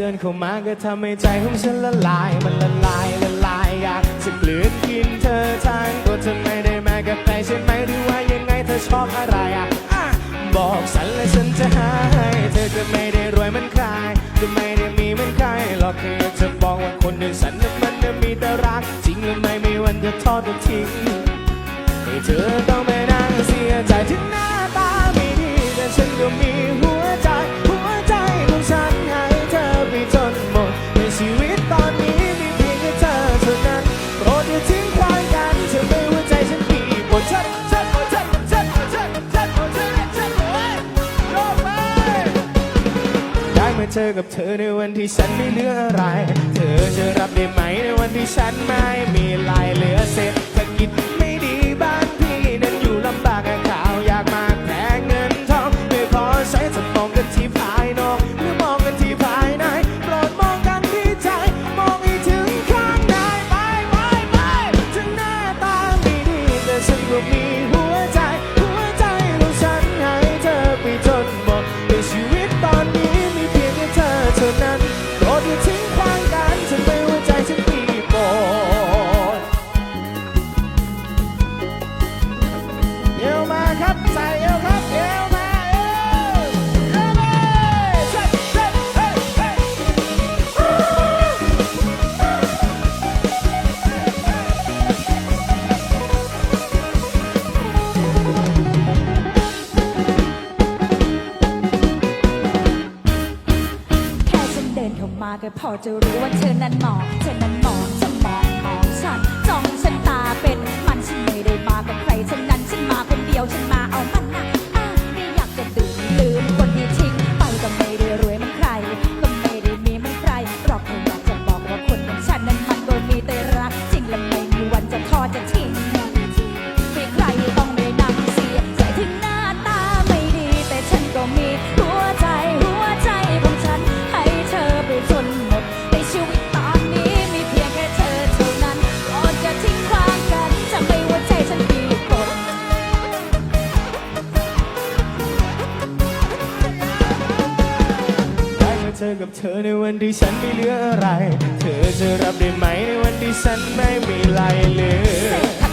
ดินเข้ามาก็ทำให้ใจของฉันละลาย มันละลายละลายอยากจะกลืนกินเธอทางตัวเธอไม่ได้มากับใครใช่ไหมหรือว่ายังไงเธอชอบอะไรอะบอกฉันและฉันจะหาให้เธอก็ไม่ได้รวยมือนใครก็ไม่ได้มีมือนใครหรอกแค่อยจะบอกว่าคนอย่างฉันนั้นมันน่ะมีแต่รักจริงหรือไม่มีวันจะทอดทิ้งให้เธอต้องไปนั่งเสียใจถึงหน เจอกับเธอในวันที่ฉันไม่เหลืออะไร เธอจะรับได้ไหมในวันที่ฉันไม่ เดินเข้ามาก็พอจะรู้ว่าเธอนั้นมองเธอนั้นมองจะมองมองฉันจ้องฉัน เจอกับเธอในวันที่ฉันไม่เหลืออะไร เธอจะรับได้ไหมในวันที่ฉันไม่มีอะไรเหลือ